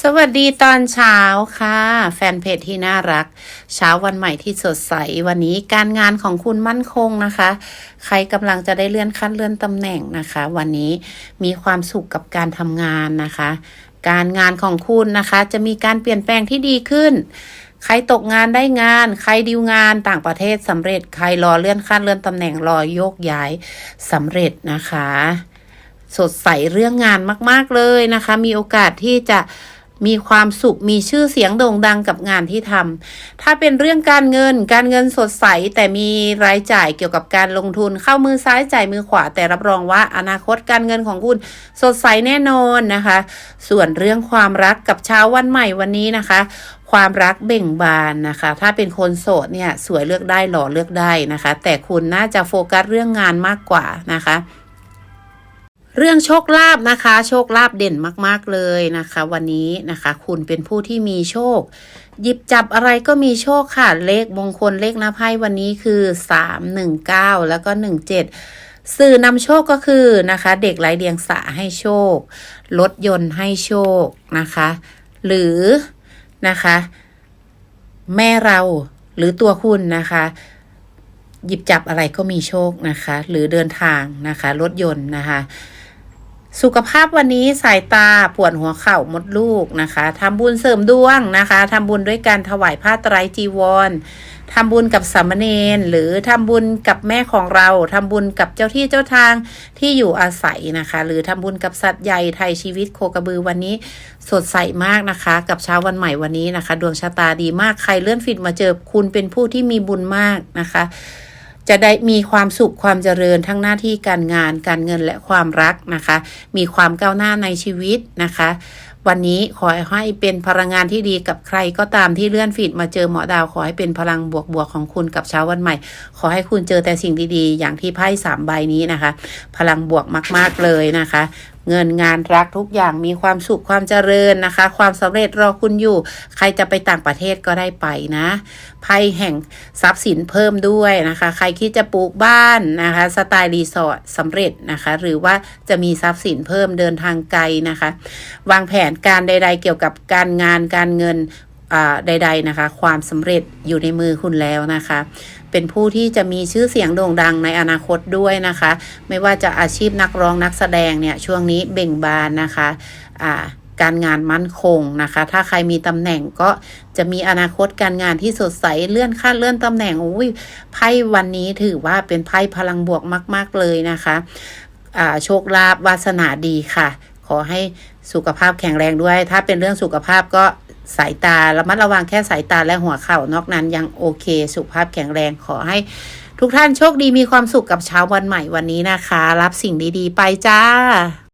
สวัสดีตอนเช้าค่ะ แฟนเพจที่น่ารัก เช้าวันใหม่ที่สดใสวันนี้การงานของคุณมั่นคงนะคะ ใครกำลังจะได้เลื่อนขั้นเลื่อนตำแหน่งนะคะ วันนี้มีความสุขกับการทำงานนะคะ การงานของคุณนะคะ จะมีการเปลี่ยนแปลงที่ดีขึ้น ใครตกงานได้งาน ใครดิวงานต่างประเทศสำเร็จใครรอเลื่อนขั้นเลื่อนตำแหน่งรอโยกย้ายสำเร็จนะคะ สดใสเรื่องงานมาก ๆเลยนะคะ มีโอกาสที่จะ มีความสุขมีชื่อเสียงโด่งดังกับงานที่ทำถ้าเป็นเรื่องการเงินการเงินสดใส แต่มีรายจ่ายเกี่ยวกับการลงทุนเข้ามือซ้ายจ่ายมือขวา แต่รับรองว่าอนาคตการเงินของคุณสดใสแน่นอนนะคะ ส่วนเรื่องความรักกับเช้าวันใหม่วันนี้นะคะ ความรักเบ่งบานนะคะ ถ้าเป็นคนโสดเนี่ยสวยเลือกได้หล่อเลือกได้นะคะ แต่คุณน่าจะโฟกัสเรื่องงานมากกว่านะคะ เรื่องโชคลาภนะคะ โชคลาภเด่นมากๆเลยนะคะ วันนี้นะคะ คุณเป็นผู้ที่มีโชค หยิบจับอะไรก็มีโชคค่ะ เลขมงคลเลขหน้าไพ่วันนี้คือสามหนึ่งเก้าแล้วก็หนึ่งเจ็ดสื่อนำโชคก็คือนะคะ เด็กไร้เดียงสาให้โชค รถยนต์ให้โชคนะคะ หรือนะคะ แม่เราหรือตัวคุณนะคะ หยิบจับอะไรก็มีโชคนะคะ หรือเดินทางนะคะ รถยนต์นะคะ สุขภาพวันนี้สายตาปวดหัวเข่ามดลูกนะคะทำบุญเสริมดวงนะคะทำบุญด้วยการถวายผ้าไตรจีวรทำบุญกับสามเณรหรือทำบุญกับแม่ของเราทำบุญกับเจ้าที่เจ้าทางที่อยู่อาศัยนะคะ หรือทำบุญกับสัตว์ใหญ่ไทยชีวิตโคกระบือวันนี้สดใสมากนะคะ กับเช้าวันใหม่วันนี้นะคะ ดวงชะตาดีมากใครเลื่อนฟิตมาเจอคุณเป็นผู้ที่มีบุญมากนะคะ จะได้มีความสุขความเจริญทั้งหน้าที่การงาน การเงินและความรักนะคะ มีความก้าวหน้าในชีวิตนะคะ วันนี้ขอให้เป็นพลังงานที่ดีกับใครก็ตามที่เลื่อนฟีดมาเจอหมอดาวขอให้เป็นพลังบวกๆของคุณกับเช้าวันใหม่ ขอให้คุณเจอแต่สิ่งดีๆ อย่างที่ไพ่สามใบนี้นะคะ พลังบวกมาก ๆเลยนะคะเงินงานรักทุกอย่างมีความสุขความเจริญนะคะ ความสำเร็จรอคุณอยู่ ใครจะไปต่างประเทศก็ได้ไปนะไพ่แห่งทรัพย์สินเพิ่มด้วยนะคะ ใครคิดจะปลูกบ้านนะคะ สไตล์รีสอร์ทสำเร็จนะคะ หรือว่าจะมีทรัพย์สินเพิ่มเดินทางไกลนะคะ วางแผนการใด ๆ เกี่ยวกับการงานการเงินใด ๆ นะคะ ความสำเร็จอยู่ในมือคุณแล้วนะคะ เป็นผู้ที่จะมีชื่อเสียงโด่งดังในอนาคตด้วยนะคะ ไม่ว่าจะอาชีพนักร้องนักแสดงเนี่ยช่วงนี้เบ่งบานนะคะการงานมั่นคงนะคะ ถ้าใครมีตำแหน่งก็จะมีอนาคตการงานที่สดใสเลื่อนขั้นเลื่อนตำแหน่งอุ้ยไพ่วันนี้ถือว่าเป็นไพ่พลังบวกมาก ๆเลยนะคะโชคลาภวาสนาดีค่ะ ขอให้สุขภาพแข็งแรงด้วย ถ้าเป็นเรื่องสุขภาพก็สายตาระมัดระวังแค่สายตาและหัวเข่านอกนั้นยังโอเค สุขภาพแข็งแรงขอให้ทุกท่านโชคดีมีความสุขกับเช้าวันใหม่วันนี้นะคะ รับสิ่งดีๆ ไปจ้า